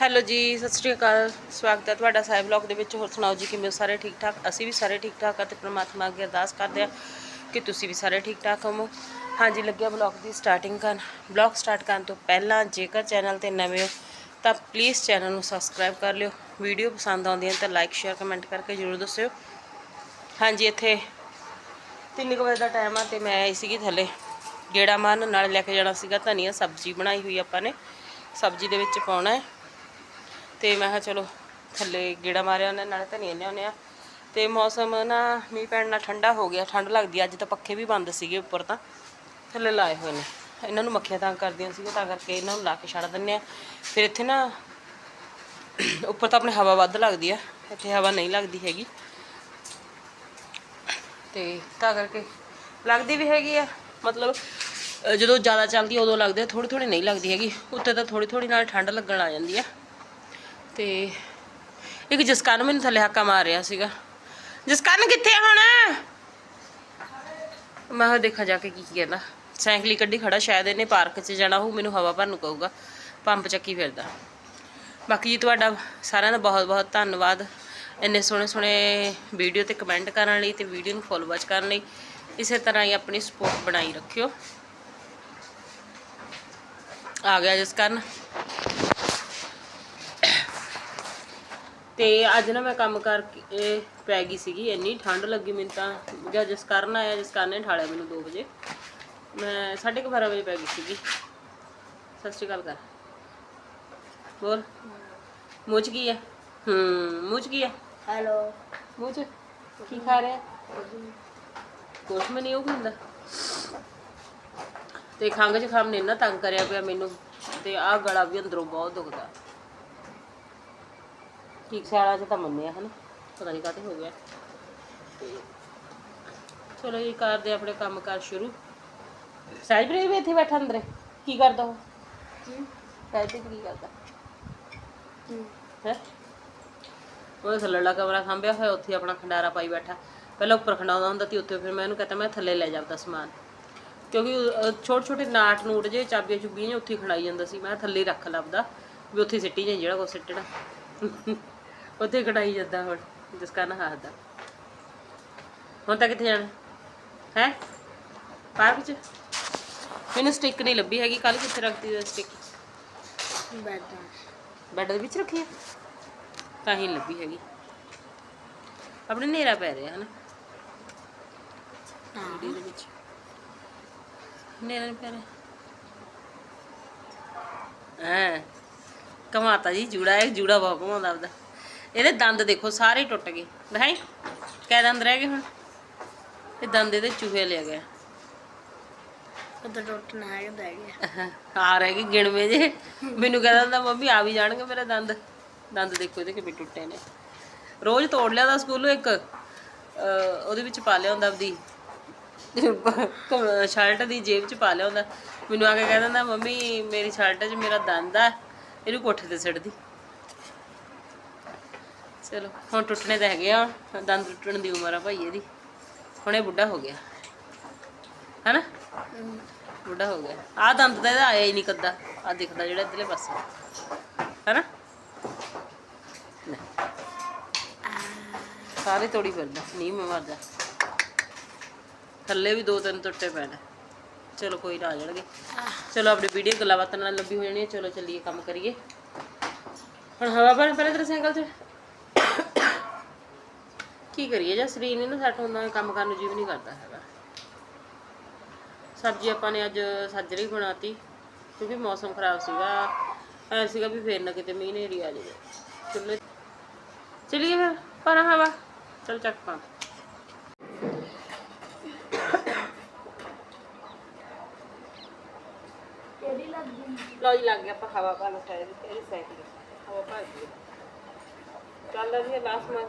Hello ਜੀ, ਸਤਿ ਸ਼੍ਰੀ ਅਕਾਲ, ਸਵਾਗਤ ਹੈ ਤੁਹਾਡਾ ਸਾਹਿਬ ਬਲੌਗ ਦੇ ਵਿੱਚ। ਹੋਰ ਸੁਣਾਓ ਜੀ, ਕਿਵੇਂ ਸਾਰੇ ਠੀਕ ਠਾਕ? ਅਸੀਂ ਵੀ ਸਾਰੇ ਠੀਕ ਠਾਕ ਆ ਤੇ ਪ੍ਰਮਾਤਮਾ ਅੱਗੇ ਅਰਦਾਸ ਕਰਦੇ ਆ ਕਿ ਤੁਸੀਂ ਵੀ ਸਾਰੇ ਠੀਕ ਠਾਕ ਹੋਵੋ। ਹਾਂਜੀ, ਲੱਗਿਆ ਬਲੌਗ ਦੀ ਸਟਾਰਟਿੰਗ ਕਰਨ। ਬਲੌਗ ਸਟਾਰਟ ਕਰਨ ਤੋਂ ਪਹਿਲਾਂ ਜੇਕਰ ਚੈਨਲ ਤੇ ਨਵੇਂ ਹੋ, ਤਾਂ ਪਲੀਜ਼ ਚੈਨਲ ਨੂੰ ਸਬਸਕ੍ਰਾਈਬ ਕਰ ਲਿਓ। ਵੀਡੀਓ ਪਸੰਦ ਆਉਂਦੀ ਹੈ ਤਾਂ ਲਾਈਕ ਸ਼ੇਅਰ ਕਮੈਂਟ ਕਰਕੇ ਜ਼ਰੂਰ ਦੱਸਿਓ। ਹਾਂਜੀ, ਇੱਥੇ 3 ਵਜੇ ਦਾ ਟਾਈਮ ਆ ਤੇ ਮੈਂ ਆਈ ਸੀਗੀ ਥੱਲੇ। ਗੇੜਾ ਮਾਰਨ, ਨਾਲ ਲੈ ਕੇ ਜਾਣਾ ਸੀਗਾ ਧਨੀਆ, ਸਬਜ਼ੀ ਬਣਾਈ ਹੋਈ ਆਪਾਂ ਨੇ। ਸਬਜ਼ੀ ਦੇ ਵਿੱਚ ਪਾਉਣਾ ਹੈ। ਤੇ ਮੈਂ ਕਿਹਾ ਚਲੋ ਥੱਲੇ ਗੇੜਾ ਮਾਰਿਆ ਉਹਨੇ ਨਾਲੇ ਧਨੀਆ ਲਿਆਉਂਦੇ ਆ। ਤੇ ਮੌਸਮ ਨਾ ਮੀਂਹ ਪੈਣ ਨਾਲ ਠੰਡਾ ਹੋ ਗਿਆ ਠੰਡ ਲੱਗਦੀ ਆ, ਅੱਜ ਤਾਂ ਪੱਖੇ ਵੀ ਬੰਦ ਸੀਗੇ ਉੱਪਰ ਤਾਂ ਥੱਲੇ ਲਾਏ ਹੋਏ ਨੇ। ਇਹਨਾਂ ਨੂੰ ਮੱਖੀਆਂ ਤੰਗ ਕਰਦੀਆਂ ਸੀਗੀਆਂ ਤਾਂ ਕਰਕੇ ਇਹਨਾਂ ਨੂੰ ਲਾ ਕੇ ਛੱਡ ਦਿੰਨੇ ਆ। ਫਿਰ ਇੱਥੇ ਨਾ ਉੱਪਰ ਤਾਂ ਆਪਣੇ ਹਵਾ ਵੱਧ ਲੱਗਦੀ ਆ ਇੱਥੇ ਹਵਾ ਨਹੀਂ ਲੱਗਦੀ ਹੈਗੀ। ਤੇ ਤਾਂ ਕਰਕੇ ਲੱਗਦੀ ਵੀ ਹੈਗੀ ਆ ਮਤਲਬ ਜਦੋਂ ਜ਼ਿਆਦਾ ਚੱਲਦੀ ਉਦੋਂ ਲੱਗਦੀ ਆ ਥੋੜੀ ਥੋੜੀ ਨਹੀਂ ਲੱਗਦੀ ਹੈਗੀ। ਉੱਤੇ ਤਾਂ ਥੋੜੀ ਥੋੜੀ ਨਾਲ ਠੰਡ ਲੱਗਣ ਆ ਜਾਂਦੀ ਆ। ਤੇ ਇੱਕ ਜਸਕਰਨ ਮੈਨੂੰ ਥੱਲੇ ਹਾਕਾ ਮਾਰ ਰਿਹਾ ਸੀਗਾ। ਜਸਕਰਨ ਕਿੱਥੇ ਆ ਹੁਣ? ਮੈਂ ਕਿਹਾ ਦੇਖਾਂ ਜਾ ਕੇ ਕੀ ਕੀ ਕਹਿੰਦਾ। ਸਾਈਕਲੀ ਕੱਢੀ ਖੜਾ, ਸ਼ਾਇਦ ਇਹਨੇ ਪਾਰਕ 'ਚ ਜਾਣਾ ਹੋਊ, ਮੈਨੂੰ ਹਵਾ ਭਰਨ ਨੂੰ ਕਹੂਗਾ। ਪੰਪ ਚੱਕੀ ਫਿਰਦਾ। ਬਾਕੀ ਜੀ ਤੁਹਾਡਾ ਸਾਰਿਆਂ ਦਾ ਬਹੁਤ ਬਹੁਤ ਧੰਨਵਾਦ। ਇੰਨੇ ਸੋਹਣੇ ਸੋਹਣੇ ਵੀਡੀਓ ਤੇ ਕਮੈਂਟ ਕਰਨ ਲਈ ਤੇ ਵੀਡੀਓ ਨੂੰ ਫੋਲੋ ਵਾਚ ਕਰਨ ਲਈ। ਇਸੇ ਤਰ੍ਹਾਂ ਹੀ ਆਪਣੀ ਸਪੋਰਟ ਬਣਾਈ ਰੱਖਿਓ। ਆ ਗਿਆ ਜਿਸ ਕਾਰਨ ਤੇ ਅੱਜ ਨਾ ਮੈਂ ਕੰਮ ਕਰਕੇ ਇਹ ਪੈ ਗਈ ਸੀਗੀ ਇੰਨੀ ਠੰਡ ਲੱਗੀ ਮੈਨੂੰ ਤਾਂ। ਜਦ ਜਿਸ ਕਾਰਨ ਆਇਆ ਜਿਸ ਕਾਰਨ ਨੇ ਠਾਲਿਆ ਮੈਨੂੰ 2 ਵਜੇ। ਮੈਂ 12:30 ਵਜੇ ਪੈ ਗਈ ਸੀਗੀ। ਸਤਿ ਸ਼੍ਰੀ ਅਕਾਲ ਕਰ ਬੋਲ ਮੂੰਹ 'ਚ ਕੀ ਹੈ ਹੂੰ ਮੂੰਹ 'ਚ ਕੀ ਹੈ ਹੈਲੋ। ਮੂੰਹ 'ਚ ਕੀ ਖਾ ਰਿਹਾ? ਕੁਛ ਵੀ ਨਹੀਂ ਉਹ ਹੁੰਦਾ? ਤੇ ਖੰਘ ਜ਼ੁਕਾਮ ਨੇ ਇੰਨਾ ਤੰਗ ਕਰਿਆ ਪਿਆ ਮੈਨੂੰ ਤੇ ਆਹ ਗਲਾ ਵੀ ਅੰਦਰੋਂ ਬਹੁਤ ਦੁਖਦਾ। ਠੀਕ ਸਿਆਲਾ ਚ ਤਾਂ ਮੰਨਿਆ ਹਨਾ? ਪਤਾ ਨਹੀਂ ਕਾਤੇ ਹੋ ਗਿਆ। ਤੇ ਚਲੋ ਜੀ ਕਰਦੇ ਆਪਣੇ ਕੰਮ ਕਾਰ ਸ਼ੁਰੂ। ਸਾਈਬਰੇ ਵੀ ਇੱਥੇ ਬੈਠਾ ਅੰਦਰੇ। ਕੀ ਕਰਦਾ ਉਹ? ਸਾਈਬਰੇ ਕੀ ਕਰਦਾ? ਹੈ? ਉਹ ਥੱਲੇਲਾ ਕਮਰਾ ਖੰਭਿਆ ਹੋਇਆ ਉੱਥੇ ਆਪਣਾ ਖੰਡਾਰਾ ਪਾਈ ਬੈਠਾ। ਪਹਿਲਾਂ ਉੱਪਰ ਖੰਡਾਉਂਦਾ ਹੁੰਦਾ ਸੀ ਉੱਥੇ ਫਿਰ ਮੈਂ ਉਹਨੂੰ ਕਹਤਾ ਮੈਂ ਥੱਲੇ ਲੈ ਜਾਂਦਾ ਸਮਾਨ। ਕਿਉਂਕਿ ਛੋਟੇ ਛੋਟੇ ਨਾਟ ਨੂਟ ਜੇ ਚਾਬੀਆਂ ਚੁੱਬੀਆਂ ਉੱਥੇ ਖੜਾਈ ਜਾਂਦਾ ਸੀ। ਮੈਂ ਥੱਲੇ ਰੱਖ ਲੱਭਦਾ ਵੀ ਉੱਥੇ ਸਿੱਟੀ ਜਾਈ ਜਿਹੜਾ ਕੋ ਸਿੱਟਣਾ। ਉੱਥੇ ਖੜਾਈ ਜਾਂਦਾ ਹੁਣ ਜਿਸ ਕਾਰਨ ਹੱਸਦਾ। ਹੁਣ ਤਾਂ ਕਿੱਥੇ ਜਾਣਾ? ਹੈ? ਪਾਰਕ 'ਚ? ਮੈਨੂੰ ਸਟਿੱਕ ਨਹੀਂ ਲੱਭੀ ਹੈਗੀ ਕੱਲ ਕਿੱਥੇ ਰੱਖਤੀ ਉਹ ਸਟਿੱਕ ਬੈੱਡ ਦੇ ਵਿੱਚ ਰੱਖੀ ਆ? ਤਾਂ ਹੀ ਲੱਭੀ ਹੈਗੀ। ਆਪਣੇ ਨੇਰਾ ਪੈ ਰਿਹਾ ਹਨਾ? ਵੀਡੀਓ ਦੇ ਵਿੱਚ। ਨੇਰਾ ਨਹੀਂ ਪੈ ਰਿਹਾ। ਹਾਂ? ਕਮਾਤਾ ਜੀ ਜੂੜਾ ਹੈ ਜੂੜਾ ਬਹੁਤ ਘਮਾਉਂਦਾ ਆਪਦਾ। ਇਹਦੇ ਦੰਦ ਦੇਖੋ ਸਾਰੇ ਹੀ ਟੁੱਟ ਗਏ। ਦਿਖਾਈ? ਕੈ ਦੰਦ ਰਹਿ ਗਏ ਹੁਣ? ਇਹ ਦੰਦ ਇਹਦੇ ਚੂਹੇ ਲਿਆ ਗਿਆ ਉਧਰ ਟੁੱਟ ਨਾ ਹੈ ਬਹਿ ਗਿਆ ਆ ਰਹਿ ਗਏ ਗਿਣਵੇਂ ਜੇ। ਮੈਨੂੰ ਕਹਿੰਦਾ ਹੁੰਦਾ ਮੰਮੀ ਆ ਵੀ ਜਾਣਗੇ ਮੇਰੇ ਦੰਦ। ਦੰਦ ਦੇਖੋ ਇਹਦੇ ਕਿਵੇਂ ਟੁੱਟੇ ਨੇ। ਰੋਜ਼ ਤੋੜ ਲਿਆ ਦਾ ਸਕੂਲੋਂ ਇੱਕ। ਉਹਦੇ ਵਿੱਚ ਪਾ ਲਿਆ ਹੁੰਦਾ ਆਪਦੀ। ਸ਼ਰਟ ਦੀ ਜੇਬ 'ਚ ਪਾ ਲਿਆ ਹੁੰਦਾ ਮੈਨੂੰ ਆ ਕੇ ਕਹਿੰਦਾ ਹੁੰਦਾ ਮੰਮੀ ਮੇਰੀ ਸ਼ਰਟ 'ਚ ਮੇਰਾ ਦੰਦ ਆ। ਇਹਨੂੰ ਕੋਠੇ ਤੇ ਸਿੱਟਦੀ ਚਲੋ, ਹੁਣ ਟੁੱਟਣੇ ਤਾਂ ਹੈਗੇ ਆ, ਦੰਦ ਟੁੱਟਣ ਦੀ ਉਮਰ ਆ ਭਾਈ ਇਹਦੀ। ਹੁਣ ਇਹ ਬੁੱਢਾ ਹੋ ਗਿਆ। ਹੈਨਾ? ਬੁੱਢਾ ਹੋ ਗਿਆ। ਆਹ ਦੰਦ ਤਾਂ ਇਹਦਾ ਆਇਆ ਹੀ ਨਹੀਂ ਕੱਦਾ। ਆ ਦਿਖਦਾ ਜਿਹੜਾ ਇਧਰਲੇ ਪਾਸੇ। ਹੈਨਾ? ਸਾਰੇ ਤੋੜੀ ਫਿਰਦਾ। ਨਹੀਂ ਮੈਂ ਮਰਦਾ। ਥੱਲੇ ਵੀ ਦੋ ਤਿੰਨ ਟੁੱਟੇ ਪਏ ਚਲੋ, ਕੋਈ ਨਾ ਆ ਜਾਣਗੇ। ਚਲੋ, ਆਪਣੀ ਵੀਡੀਓ ਗੱਲਾਂ ਬਾਤਾਂ ਨਾਲ ਲੰਬੀ ਹੋ ਜਾਣੀ ਹੈ ਚਲੋ, ਚੱਲੀਏ, ਕੰਮ ਕਰੀਏ। ਹੁਣ ਹਵਾ ਬਣ ਪਹਿਲੇ ਤੇਰੇ ਸਾਈਕਲ 'ਚ ਕੀ ਕਰੀਏ? ਜੇ ਸਰੀਰ ਨਹੀਂ ਨਾ ਸੈੱਟ ਹੁੰਦਾ ਕੰਮ ਕਰਨ ਨੂੰ ਜੀ ਵੀ ਨਹੀਂ ਕਰਦਾ ਹੈਗਾ। ਸਬਜ਼ੀ ਆਪਾਂ ਨੇ ਅੱਜ ਸਾਜਰੀ ਬਣਾਤੀ ਕਿਉਂਕਿ ਮੌਸਮ ਖਰਾਬ ਸੀਗਾ। ਐ ਸੀਗਾ ਵੀ ਫੇਰ ਨਾ ਕਿਤੇ ਮੀਂਹ ਨੇਰੀ ਆ ਜਾਵੇ। ਚੁੱਲ੍ਹੇ ਚਲਿਏ ਫਿਰ ਪਰ ਹਵਾ। ਚਲ ਚੱਕ ਪਾ ਕਿਹੜੀ ਜੀ ਲੱਗ ਗਿਆ ਆਪਾਂ ਹਵਾ ਪਾ ਸਾਈਡ ਤੇ ਇਹਦੀ ਸਾਈਡ ਤੇ। ਹਵਾ ਪਾ ਦਿੱਤੀ ਚੱਲ ਰਹੀ ਹੈ ਲਾਸਟ ਮਾਰ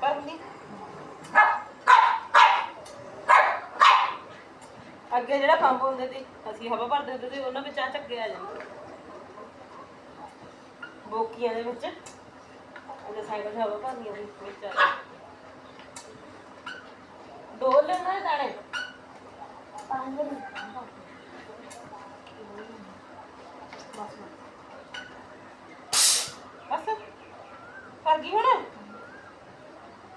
ਪਰ ਨਹੀਂ ਅੱਗੇ ਜਿਹੜਾ ਪੰਪ ਹੁੰਦੇ ਸੀ, ਅਸੀਂ ਹਵਾ ਭਰਦੇ ਹੁੰਦੇ ਸੀ, ਉਹਨਾਂ ਵਿੱਚ ਆ ਝੱਗੇ ਆ ਜਾਂਦੇ ਬੋਕੀਆਂ ਦੇ ਵਿੱਚ, ਉਹਦੇ ਸਾਈਕਲ 'ਚ ਹਵਾ ਭਰਨੀ ਸੀ, ਵਿੱਚ ਆ ਡੋਲ ਲੈਣਾ ਦਾਣੇ? ਪਾਣੀ ਦੇ ਬਸ ਕਰ ਗਈ ਹੁਣ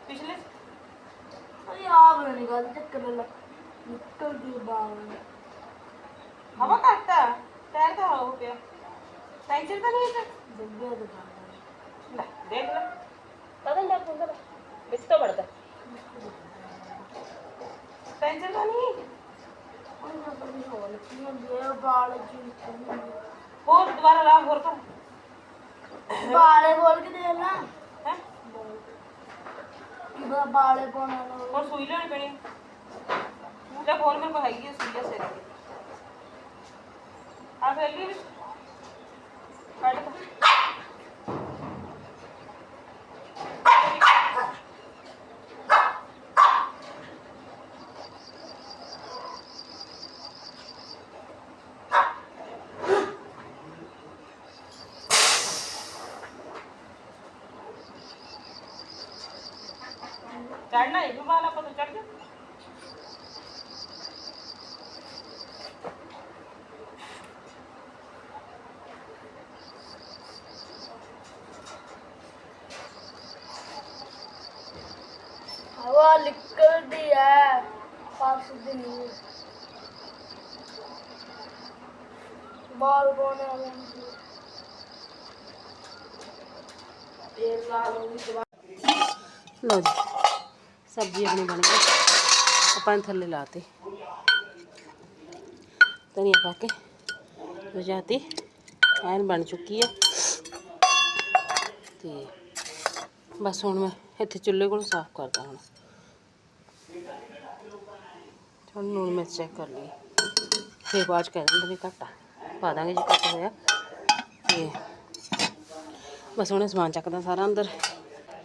ਪਿਛਲੇ ਅਰੇ ਆ ਬਣਾ ਨਹੀਂ ਗੱਲ ਚੱਕਰ ਲੱਗ ਨਿਕਲ ਗਈ ਬਾਹਰ ਹਵਾ ਘੱਟ ਆ ਟਾਇਰ ਤਾਂ ਹੋ ਪਿਆ ਟੈਂਸ਼ਨ ਤਾਂ ਨਹੀਂ ਹੈ ਜੱਗੇ ਦੁਕਾਨ ਲੈ ਦੇਖ ਲੈ ਪਤਾ ਲੱਗ ਪੂੰਗਾ ਵਿੱਚ ਤਾਂ ਵੜਦਾ ਟੈਂਸ਼ਨ ਤਾਂ ਨਹੀਂ? ਉਹ ਨਾ ਬੜੀ ਹੋਲ ਕੀ ਹੁੰਦੀ ਹੈ ਬਾਲ ਜੀ ਹੋਰ ਦੁਬਾਰਾ ਲਾ ਹੋਰ ਤਾਂ। ਬਾਲੇ ਬੋਲ ਕੇ ਦੇ ਨਾ ਹੈ? ਕਿ ਬਾ ਬਾਲੇ ਪਾਉਣਾ ਨਾ ਹੋਰ ਸੂਈ ਲੈਣੀ ਪੈਣੀ ਲੈ ਹੋਰ ਮੇਰੇ ਕੋਲ ਹੈਗੀ ਹੈ ਸੂਈ ਆ ਸਿਰ ਦੀ ਆ ਫੇਰ ਲਈ ਕੱਢ। ਚੜਨਾ ਇਹ ਵੀ ਵਾਲਾ ਪਤਾ ਚੜ ਜਾ ਹਵਾ ਨਿਕਲਦੀ ਹੈ ਪਾਸ ਦੀ ਨਹੀਂ ਬਾਲ ਪਾਉਣੇ ਵਾਲੇ ਇਹ ਲਾ ਲਓ ਵੀ ਦੁਬਾਰਾ ਲਓ ਜੀ ਸਬਜ਼ੀ ਆਪਣੀ ਬਣ ਗਈ। ਆਪਾਂ ਨੇ ਥੱਲੇ ਲਾਤੇ। ਧਨੀਆ ਪਾ ਕੇ ਰਜਾਤੀ ਐਨ ਬਣ ਚੁੱਕੀ ਆ। ਤੇ ਬਸ ਹੁਣ ਮੈਂ ਇੱਥੇ ਚੁੱਲ੍ਹੇ ਕੋਲ ਸਾਫ਼ ਕਰਦਾ ਹੁਣ। ਹੁਣ ਨੂਣ ਮਿਰਚ ਚੈੱਕ ਕਰ ਲਈ। ਫਿਰ ਬਾਅਦ 'ਚ ਕਹਿ ਦਿੰਦੇ ਵੀ ਘੱਟ ਪਾ ਦਾਂਗੇ ਜੇ ਘੱਟ ਹੋਇਆ। ਤੇ ਬਸ ਹੁਣ ਸਮਾਨ ਚੱਕਦਾ ਸਾਰਾ ਅੰਦਰ।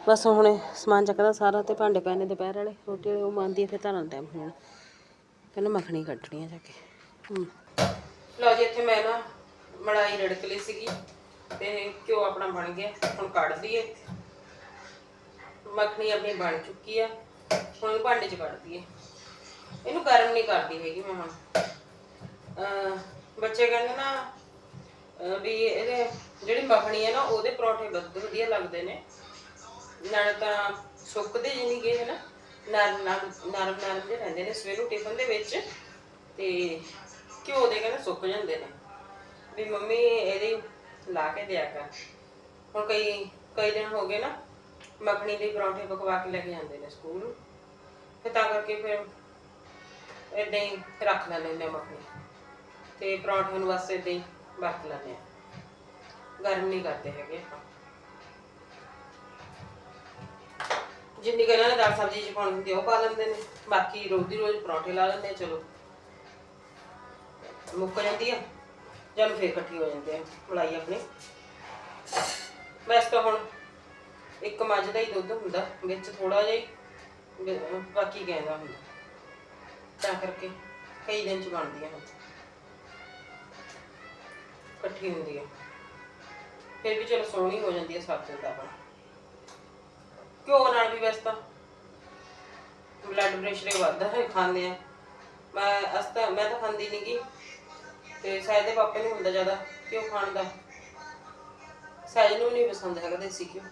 ਬਸ ਹੁਣ ਸਮਾਨ ਚੱਕਦਾ ਸਾਰਾ ਤੇ ਭਾਂਡੇ ਪਏ ਦੁਪਹਿਰ ਵਾਲੇ, ਰੋਟੀ ਵਾਲੇ, ਉਹ ਮੰਨਦੀ ਆ, ਫਿਰ ਧਰਨ ਟਾਈਮ ਹੁਣ। ਪਹਿਲਾਂ ਮੱਖਣੀ ਕੱਢਣੀ ਆ ਜਾ ਕੇ। ਲਓ ਜੀ, ਇੱਥੇ ਮੈਂ ਨਾ ਮੜਾਈ ਰੜਕ ਲਈ ਸੀਗੀ ਤੇ ਘਿਓ ਆਪਣਾ ਬਣ ਗਿਆ, ਹੁਣ ਕੱਢ ਦਈਏ ਮੱਖਣੀ ਆਪਣੀ ਬਣ ਚੁੱਕੀ ਆ, ਹੁਣ ਭਾਂਡੇ 'ਚ ਕੱਢ ਦਈਏ ਇਹਨੂੰ ਗਰਮ ਨਹੀਂ ਕਰਦੀ ਹੈਗੀ ਮੈਂ। ਹੁਣ ਬੱਚੇ ਕਹਿੰਦੇ ਨਾ ਵੀ ਇਹਦੇ ਜਿਹੜੀ ਮੱਖਣੀ ਹੈ ਨਾ, ਉਹਦੇ ਪਰੌਂਠੇ ਬਹੁਤ ਵਧੀਆ ਲੱਗਦੇ ਨੇ। ਨਾਲ ਤਾਂ ਸੁੱਕਦੇ ਜਿਹੀ ਗਏ ਨਾ ਨਰਮ ਨਰਮ ਨਰਮ ਜਿਹੇ ਰਹਿੰਦੇ ਨੇ ਸਵੇਰ ਨੂੰ ਟਿਫਨ ਦੇ ਵਿੱਚ। ਤੇ ਘਿਓ ਦੇ ਕਹਿੰਦੇ ਸੁੱਕ ਜਾਂਦੇ ਨੇ। ਵੀ ਮੰਮੀ ਇਹਦੀ ਲਾ ਕੇ ਦਿਆ ਕਰ। ਹੁਣ ਕਈ ਕਈ ਦਿਨ ਹੋ ਗਏ ਨਾ, ਮੱਖਣੀ ਦੇ ਪਰੌਂਠੇ ਪਕਵਾ ਕੇ ਲੈ ਕੇ ਜਾਂਦੇ ਨੇ ਸਕੂਲ ਨੂੰ। ਤੇ ਤਾਂ ਕਰਕੇ ਫਿਰ ਏਦਾਂ ਹੀ ਰੱਖ ਲੈਂਦੇ ਨੇ ਮੱਖਣੀ। ਤੇ ਪਰੌਂਠੇ ਨੂੰ ਬਸ ਏਦਾਂ ਹੀ ਵਰਤ ਲੈਂਦੇ ਆ। ਗਰਮ ਨਹੀਂ ਕਰਦੇ ਹੈਗੇ ਆਪਾਂ। ਜਿੰਨੀ ਕੁ ਇਹਨਾਂ ਨੇ ਦਾਲ ਸਬਜ਼ੀ ਚ ਪਾਉਣੀ ਹੁੰਦੀ ਆ, ਉਹ ਪਾ ਲੈਂਦੇ ਨੇ। ਬਾਕੀ ਰੋਜ਼ ਦੀ ਰੋਜ਼ ਪਰੌਂਠੇ ਲਾ ਲੈਂਦੇ ਆ, ਚਲੋ। ਮੁੱਕ ਜਾਂਦੀ ਆ। ਜਦ ਫੇਰ ਇਕੱਠੀ ਹੋ ਜਾਂਦੇ ਆ, ਮਲਾਈ ਆਪਣੀ। ਵੈਸੇ ਤਾਂ ਹੁਣ ਇੱਕ ਮੱਝ ਦਾ ਹੀ ਦੁੱਧ ਹੁੰਦਾ, ਵਿੱਚ ਥੋੜਾ ਜਿਹਾ ਹੀ, ਵੀ- ਬਾਕੀ ਗਾਂ ਦਾ ਹੁੰਦਾ। ਤਾਂ ਕਰਕੇ ਕਈ ਦਿਨ ਚ ਬਣਦੀਆਂ ਹਨ ਇਕੱਠੀ ਹੁੰਦੀ ਆ। ਫਿਰ ਵੀ ਚਲੋ ਸੋਹਣੀ ਹੋ ਜਾਂਦੀ ਹੈ ਸਬਜ਼ੀ ਦਾ ਆਪਣਾ। ਘਿਓ ਨਾਲ ਵੀ ਵੈਸੇ ਤਾਂ ਬਲੱਡ ਪ੍ਰੈਸ਼ਰ ਵੱਧਦਾ ਹੈ, ਖਾਂਦੇ ਆ। ਮੈਂ ਅਸਤਾ, ਮੈਂ ਤਾਂ ਖਾਂਦੀ ਨਹੀਂ ਗੀ ਤੇ ਸਾਇਦ ਦੇ ਪਾਪੇ ਨੂੰ ਹੁੰਦਾ ਜ਼ਿਆਦਾ ਘਿਓ ਖਾਣ ਦਾ ਸਾਇਦ ਨੂੰ ਨਹੀਂ ਪਸੰਦ ਹੈਗਾ ਦੇਸੀ ਘਿਓ।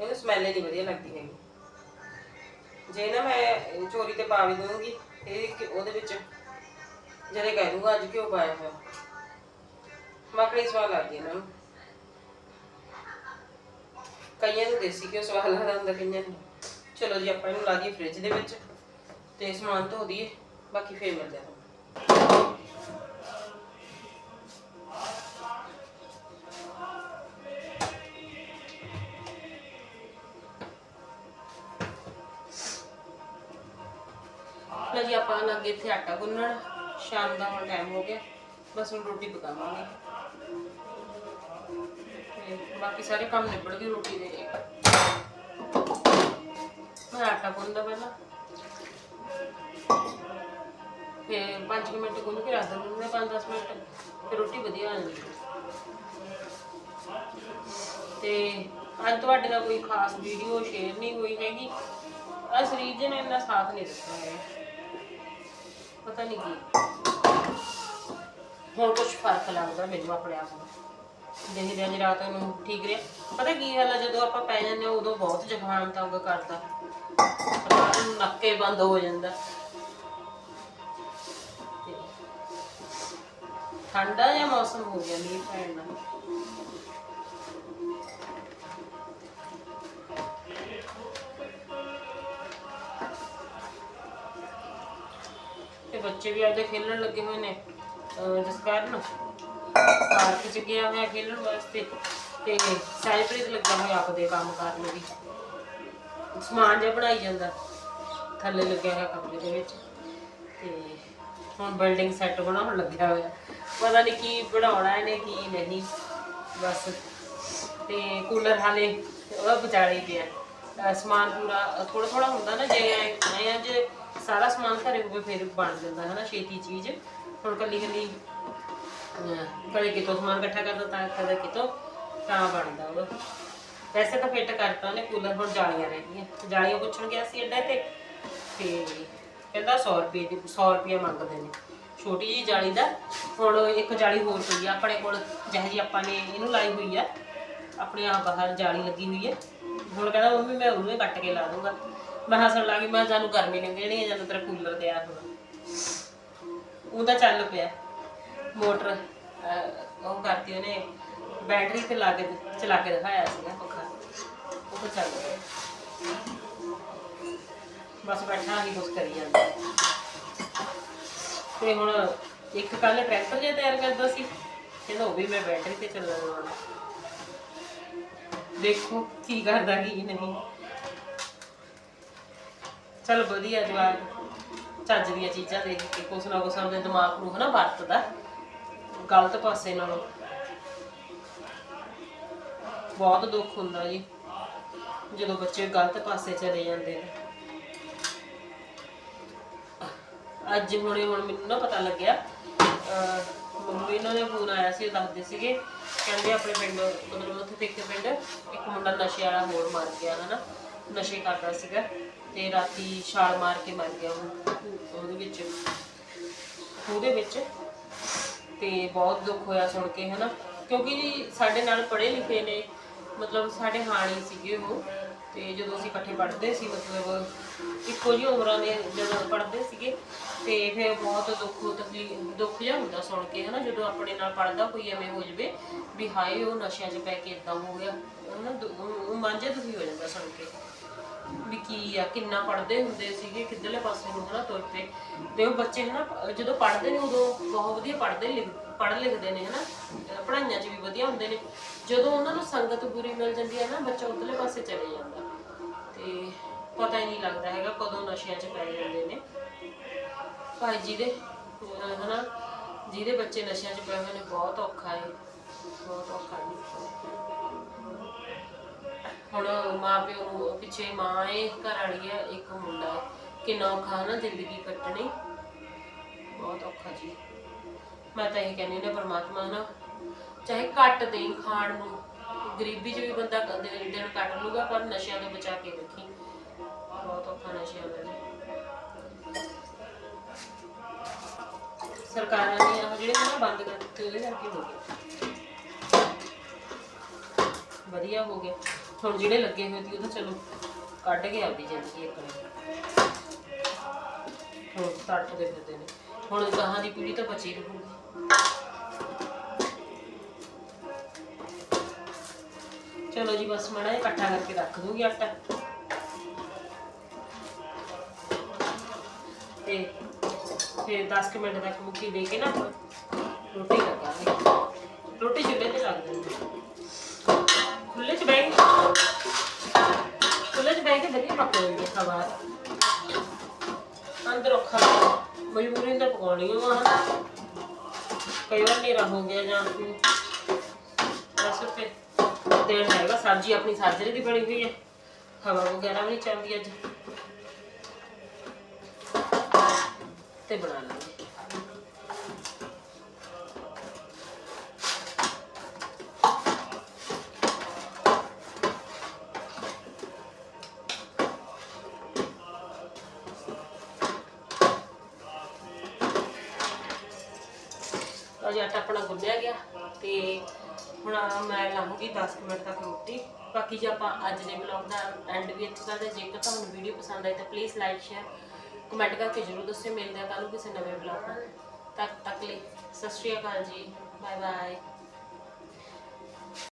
ਇਹਨੂੰ ਸਮੈਲ ਹੀ ਨਹੀਂ ਵਧੀਆ ਲੱਗਦੀ ਹੈਗੀ। ਜੇ ਨਾ ਮੈਂ ਚੋਰੀ ਤੇ ਪਾ ਵੀ ਦੂੰਗੀ ਇਹ ਉਹਦੇ ਵਿੱਚ ਜਦੇ ਕਹਿ ਦੂੰਗਾ ਅੱਜ ਘਿਓ ਪਾਇਆ ਹੋਇਆ। ਮੱਖਣੀ ਸਵਾਦ ਲੱਗਦੀ ਇਹਨਾਂ ਨੂੰ। ਕਈਆਂ ਨੂੰ ਦੇਸੀ ਘਿਓ ਸਵਾਦ ਲੱਗਦਾ ਹੁੰਦਾ, ਕਈਆਂ ਨੂੰ ਚਲੋ ਜੀ, ਆਪਾਂ ਇਹਨੂੰ ਲਾ ਦਈਏ ਫ੍ਰਿਜ ਦੇ ਵਿੱਚ ਤੇ ਸਮਾਨ ਧੋ ਦਈਏ, ਬਾਕੀ ਫੇਰ ਮਿਲਦੇ ਆ ਜੀ, ਆਪਾਂ ਲੱਗੇ ਇੱਥੇ ਆਟਾ ਗੁੰਨਣ। ਸ਼ਾਮ ਦਾ ਹੁਣ ਟਾਈਮ ਹੋ ਗਿਆ। ਬਸ ਹੁਣ ਰੋਟੀ ਪਕਾਵਾਂਗੇ। ਬਾਕੀ ਸਾਰੇ ਕੰਮ ਨਿਬੜ ਗਏ ਰੋਟੀ ਦੇ। ਮੈਂ ਆਟਾ ਗੁੰਨਦਾ ਪਹਿਲਾਂ। ਤੇ 5 ਮਿੰਟ ਗੁੰਨ ਕੇ ਰੱਖ ਦਿੰਦੀ ਹਾਂ 5-10 ਮਿੰਟ, ਫਿਰ ਰੋਟੀ ਵਧੀਆ ਆ ਜਾਂਦੀ ਤੇ ਅੱਜ ਤੁਹਾਡੇ ਨਾਲ ਕੋਈ ਖਾਸ ਵੀਡੀਓ ਸ਼ੇਅਰ ਨਹੀਂ ਹੋਈ ਹੈਗੀ। ਆ ਸਰੀਰ ਜੇ ਨੇ ਇੰਨਾ ਸਾਥ ਨਹੀਂ ਦਿੱਤਾ ਹੈ। ਪਤਾ ਨਹੀਂ ਕੀ। ਹੁਣ ਕੁਝ ਫ਼ਰਕ ਲੱਗਦਾ ਮੈਨੂੰ ਆਪਣੇ ਆਪ ਨੂੰ। ਦਿਨ ਦਿਨ ਰਾਤ ਨੂੰ ਠੀਕ ਰਿਹਾ। ਪਤਾ ਕੀ ਗੱਲ ਹੈ ਜਦੋਂ ਆਪਾਂ ਪੈ ਜਾਂਦੇ ਹਾਂ, ਉਦੋਂ ਬਹੁਤ ਜ਼ੁਕਾਮ ਤੰਗ ਕਰਦਾ। ਰਾਤ ਨੂੰ ਨੱਕੇ ਬੰਦ ਹੋ ਜਾਂਦਾ। ਤੇ ਠੰਡਾ ਜਿਹਾ ਮੌਸਮ ਹੋ ਗਿਆ ਮੀਂਹ ਪੈਣ ਨਾਲ। ਤੇ ਬੱਚੇ ਵੀ ਆਪਦੇ ਖੇਲਣ ਲੱਗੇ ਹੋਏ ਨੇ ਜਿਸ ਕਾਰਨ ਪਾਰਕ ਚ ਗਿਆ ਹੋਇਆ ਖੇਲਣ ਵਾਸਤੇ ਤੇ ਸਾਈਪ੍ਰਿਸ ਲੱਗਾ ਹੋਇਆ ਆਪਦੇ ਕੰਮ ਕਰਨ ਵੀ। ਸਮਾਨ ਜਿਹਾ ਬਣਾਈ ਜਾਂਦਾ, ਥੱਲੇ ਲੱਗਿਆ ਹੋਇਆ ਕਮਰੇ ਦੇ ਵਿੱਚ ਤੇ ਹੁਣ ਬਿਲਡਿੰਗ ਸੈੱਟ ਬਣਾਉਣ ਲੱਗਿਆ ਹੋਇਆ। ਪਤਾ ਨਹੀਂ ਕੀ ਬਣਾਉਣਾ ਇਹਨੇ, ਕੀ ਨਹੀਂ, ਬਸ। ਤੇ ਕੂਲਰ ਹਾਲੇ ਉਹ ਵਿਚਾਲੇ ਹੀ ਪਿਆ। ਸਮਾਨ ਪੂਰਾ ਥੋੜਾ ਥੋੜਾ ਹੁੰਦਾ ਨਾ, ਜੇ ਐ ਜੇ ਸਾਰਾ ਸਮਾਨ ਘਰੇ ਹੋਵੇ, ਫਿਰ ਬਣ ਜਾਂਦਾ ਹੈ ਨਾ ਛੇਤੀ ਚੀਜ਼। ਹੁਣ ਕੱਲੀ ਕੱਲੀ ਕਦੇ ਕਿਤੋਂ ਸਮਾਨ ਇਕੱਠਾ ਕਰਦਾ ਤਾਂ ਕਦੇ ਕਿਤੋਂ ਤਾਂ ਬਣਦਾ ਉਹ ਵੈਸੇ ਤਾਂ ਫਿੱਟ ਕਰਤਾ ਨੇ ਕੂਲਰ ਹੁਣ ਜਾਲੀਆਂ ਰਹਿ ਗਈਆਂ। ਜਾਲੀਆਂ ਪੁੱਛਣ ਗਿਆ ਸੀ ਅੱਡੇ ਤੇ ਤੇ ਕਹਿੰਦਾ 100 ਰੁਪਏ ਦੀ 100 ਰੁਪਏ ਮੰਗਦੇ ਨੇ। ਛੋਟੀ ਜੀ ਜਾਲੀ ਦਾ, ਹੁਣ ਇੱਕ ਜਾਲੀ ਹੋਰ ਪਈ ਆ, ਆਪਣੇ ਕੋਲ ਜਿਹੋ ਜੀ ਆਪਾਂ ਨੇ ਇਹਨੂੰ ਲਾਈ ਹੋਈ ਆ। ਆਪਣੇ ਆਪ ਬਾਹਰ ਜਾਲੀ ਲੱਗੀ ਹੋਈ ਹੈ ਹੁਣ ਕਹਿੰਦਾ ਮੰਮੀ ਮੈਂ ਉਹਨੂੰ ਹੀ ਕੱਟ ਕੇ ਲਾ ਦੂੰਗਾ। ਮੈਂ ਹੱਸਣ ਲੱਗੀ ਮੈਂ ਜਾਨੂੰ ਗਰਮੀ ਲੰਘਣੀ ਹੈ ਜਦੋਂ ਤੇਰਾ ਕੂਲਰ ਤਿਆਰ ਹੋਣਾ। ਉਹਦਾ ਚੱਲ ਪਿਆ। ਮੋਟਰ ਉਹ ਕਰਤੀ ਉਹਨੇ, ਬੈਟਰੀ ਤੇ ਲਾ ਕੇ ਚਲਾ ਕੇ ਦਿਖਾਇਆ ਸੀਗਾ ਪੱਖਾ ਉਹ ਚੱਲ ਪਿਆ ਬਸ ਬੈਠਾ ਹੀ ਕੁਛ ਕਰੀ ਜਾਂਦਾ। ਤੇ ਹੁਣ ਇੱਕ ਕੱਲ ਟਰੈਕਟਰ ਜਿਹਾ ਤਿਆਰ ਕਰਦਾ ਸੀ, ਕਹਿੰਦਾ ਉਹ ਵੀ ਮੈਂ ਬੈਟਰੀ ਤੇ ਚੱਲਣ ਵਾਲਾ। ਦੇਖੋ ਕੀ ਕਰਦਾ, ਕੀ ਨਹੀਂ। ਚਲ ਵਧੀਆ ਜਵਾਬ ਚੱਜ ਦੀਆਂ ਚੀਜ਼ਾਂ ਦੇਖ ਕੇ ਕੁਛ ਨਾ ਕੁਛ ਆਪਣੇ ਦਿਮਾਗ ਨੂੰ ਹਨਾ ਵਰਤਦਾ। ਗਲਤ ਪਾਸੇ ਨਾਲੋਂ। ਬਹੁਤ ਦੁੱਖ ਹੁੰਦਾ ਜੀ, ਜਦੋਂ ਬੱਚੇ ਗਲਤ ਪਾਸੇ ਚਲੇ ਜਾਂਦੇ ਨੇ। ਅੱਜ ਹੁਣੇ ਹੁਣ ਮੈਨੂੰ ਨਾ ਪਤਾ ਲੱਗਿਆ ਮੰਮੀ ਇਹਨਾਂ ਦੇ ਫੋਨ ਆਇਆ ਸੀ ਦੱਸਦੇ ਸੀਗੇ, ਕਹਿੰਦੇ ਆਪਣੇ ਪਿੰਡ, ਮਤਲਬ ਉੱਥੇ ਇੱਕ ਪਿੰਡ, ਇੱਕ ਮੁੰਡਾ ਨਸ਼ੇ ਵਾਲਾ ਹੋਰ ਮਰ ਗਿਆ, ਹਨਾ, ਨਸ਼ੇ ਕਰਦਾ ਸੀਗਾ, ਤੇ ਰਾਤੀ ਛਾਲ ਮਾਰ ਕੇ ਮਰ ਗਿਆ ਉਹ, ਉਹਦੇ ਵਿੱਚ ਉਹਦੇ ਵਿੱਚ। ਤੇ ਬਹੁਤ ਦੁੱਖ ਹੋਇਆ ਸੁਣ ਕੇ, ਹਨਾ? ਕਿਉਂਕਿ ਸਾਡੇ ਨਾਲ ਪੜ੍ਹੇ ਲਿਖੇ ਨੇ, ਮਤਲਬ ਸਾਡੇ ਹਾਣੀ ਸੀਗੇ ਉਹ, ਤੇ ਜਦੋਂ ਅਸੀਂ ਇਕੱਠੇ ਪੜ੍ਹਦੇ ਸੀ, ਮਤਲਬ ਇੱਕੋ ਜਿਹੀ ਉਮਰਾਂ ਦੇ ਜਦੋਂ ਪੜ੍ਹਦੇ ਸੀਗੇ, ਤੇ ਫਿਰ ਬਹੁਤ ਦੁੱਖ, ਤਕਲੀਫ, ਦੁੱਖ ਜਿਹਾ ਹੁੰਦਾ ਸੁਣ ਕੇ, ਹਨਾ? ਜਦੋਂ ਆਪਣੇ ਨਾਲ ਪੜ੍ਹਦਾ ਕੋਈ ਐਵੇਂ ਹੋ ਜਵੇ ਵੀ ਹਾਏ, ਉਹ ਨਸ਼ਿਆਂ 'ਚ ਪੈ ਕੇ ਇਦਾਂ ਹੋ ਗਿਆ, ਹਨਾ? ਦੁ- ਉਹ ਮਨ ਦੁਖੀ ਹੋ ਜਾਂਦਾ ਸੁਣ ਕੇ। ਵੀ ਕੀ ਆ, ਕਿੰਨਾ ਪੜ੍ਹਦੇ ਹੁੰਦੇ ਸੀਗੇ, ਕਿੱਧਰਲੇ ਪਾਸੇ ਨੂੰ ਹਨਾ ਤੁਰ ਪਏ ਤੇ ਉਹ ਬੱਚੇ ਹਨਾ, ਜਦੋਂ ਪੜ੍ਹਦੇ ਨੇ ਉਦੋਂ ਬਹੁਤ ਵਧੀਆ ਪੜ੍ਹਦੇ ਲਿਖ, ਪੜ੍ਹ ਲਿਖਦੇ ਨੇ ਹਨਾ। ਪੜ੍ਹਾਈਆਂ 'ਚ ਵੀ ਵਧੀਆ ਹੁੰਦੇ ਨੇ। ਜਦੋਂ ਉਹਨਾਂ ਨੂੰ ਸੰਗਤ ਬੁਰੀ ਮਿਲ ਜਾਂਦੀ ਹੈ ਨਾ, ਬੱਚਾ ਉਧਰਲੇ ਪਾਸੇ ਚਲੇ ਜਾਂਦਾ। ਤੇ ਪਤਾ ਹੀ ਨਹੀਂ ਲੱਗਦਾ ਹੈਗਾ ਕਦੋਂ ਨਸ਼ਿਆਂ 'ਚ ਪੈ ਜਾਂਦੇ ਨੇ। ਭਾਈ ਜੀ ਦੇ ਹਨਾ, ਜਿਹਦੇ ਬੱਚੇ ਨਸ਼ਿਆਂ 'ਚ ਪਏ ਹੋਏ ਨੇ, ਬਹੁਤ ਔਖਾ ਹੈ ਬਹੁਤ ਔਖਾ ਹੈ ਹੁਣ ਮਾਂ ਪਿਓ ਨੂੰ ਪਿੱਛੇ ਮਾਂ ਏ ਘਰ ਵਾਲੀ ਹੈ ਇੱਕ ਮੁੰਡਾ। ਹੈ ਕਿੰਨਾ ਔਖਾ ਨਾ ਜ਼ਿੰਦਗੀ ਕੱਟਣੀ। ਬਹੁਤ ਔਖਾ ਜੀ। ਮੈਂ ਤਾਂ ਇਹ ਕਹਿੰਦੀ ਨੇ ਪਰਮਾਤਮਾ ਨਾ, ਚਾਹੇ ਘੱਟ ਦੇਈ ਖਾਣ ਨੂੰ, ਗਰੀਬੀ 'ਚ ਵੀ ਬੰਦਾ ਕਦੇ ਦਿਨ ਕੱਟ ਲੂਗਾ ਪਰ ਨਸ਼ਿਆਂ ਤੋਂ ਬਚਾ ਕੇ ਰੱਖੀ। ਬਹੁਤ ਔਖਾ ਨਸ਼ਿਆਂ ਦਾ ਜੀ। ਸਰਕਾਰਾਂ ਨੇ ਆਹ ਜਿਹੜੇ ਨਾ ਬੰਦ ਕਰ ਦਿੱਤੇ ਉਹਦੇ ਕਰਕੇ ਹੋ ਗਿਆ। ਵਧੀਆ ਹੋ ਗਿਆ। ਹੁਣ ਜਿਹੜੇ ਲੱਗੇ ਹੋਏ ਸੀ, ਉਹ ਤਾਂ ਚਲੋ ਕੱਢ ਕੇ ਆਪਦੀ ਜ਼ਿੰਦਗੀ ਇੱਕ ਨੇ ਹੁਣ ਤੜਪਦੇ ਫਿਰਦੇ ਨੇ। ਹੁਣ ਗਾਹਾਂ ਦੀ ਪੀੜ੍ਹੀ ਤਾਂ ਬਚੀ ਰਹੂਗੀ। ਚਲੋ ਜੀ, ਬਸ ਮੜਾ ਜਿਹਾ ਇਕੱਠਾ ਕਰਕੇ ਰੱਖ ਦੂੰਗੀ ਆਟਾ। ਤੇ ਫਿਰ 10 ਮਿੰਟ ਤੱਕ ਮੁੱਕੀ ਦੇ ਕੇ ਨਾ ਰੋਟੀ ਲਗਾਵਾਂਗੇ ਰੋਟੀ ਚੁੱਲ੍ਹੇ ਤੇ ਲੱਗ ਦਿੰਦੇ ਖੁੱਲੇ ਚ ਬੈਠ ਖੁੱਲੇ ਚ ਬੈਠ ਕੇ ਮਜਬੂਰੀ ਤਾਂ ਪਕਾਉਣੀ ਓ ਆ ਕਈ ਵਾਰ ਨੇਰਾ ਹੋ ਗਿਆ ਜਾਂ ਫਿਰ ਬਸ ਫਿਰ ਦੇਣ ਹੈਗਾ ਸਬਜ਼ੀ ਆਪਣੀ ਸਾਜਰੇ ਦੀ ਬਣੀ ਹੋਈ ਹੈ ਹਵਾ ਵਗੈਰਾ ਵੀ ਨਹੀਂ ਚੱਲਦੀ ਅੱਜ। ਤੇ ਬਣਾ ਲਾਂਗੇ ਅਜੇ ਆਟਾ ਆਪਣਾ ਗੁੰਨਿਆ ਗਿਆ ਤੇ ਹੁਣ ਮੈਂ ਲਾਉਂਗੀ 10 ਮਿੰਟ ਤੱਕ ਰੋਟੀ। ਬਾਕੀ ਜੇ ਆਪਾਂ ਅੱਜ ਦੇ ਵਲੌਗ ਦਾ ਐਂਡ ਵੀ ਇੱਥੇ ਕਰਦੇ ਜੇਕਰ ਤੁਹਾਨੂੰ ਵੀਡੀਓ ਪਸੰਦ ਆਈ ਤਾਂ ਪਲੀਜ਼ ਲਾਈਕ ਸ਼ੇਅਰ ਕਮੈਂਟ ਕਰਕੇ ਜਰੂਰ ਦੱਸਿਓ। ਮਿਲਦੇ ਆ ਕੱਲ੍ਹ ਨੂੰ ਕਿਸੇ ਨਵੇਂ ਵਲੌਗ ਨਾਲ। ਤੱਕ ਤੱਕ ਲਈ ਸਤਿ ਸ਼੍ਰੀ ਅਕਾਲ ਜੀ। Bye bye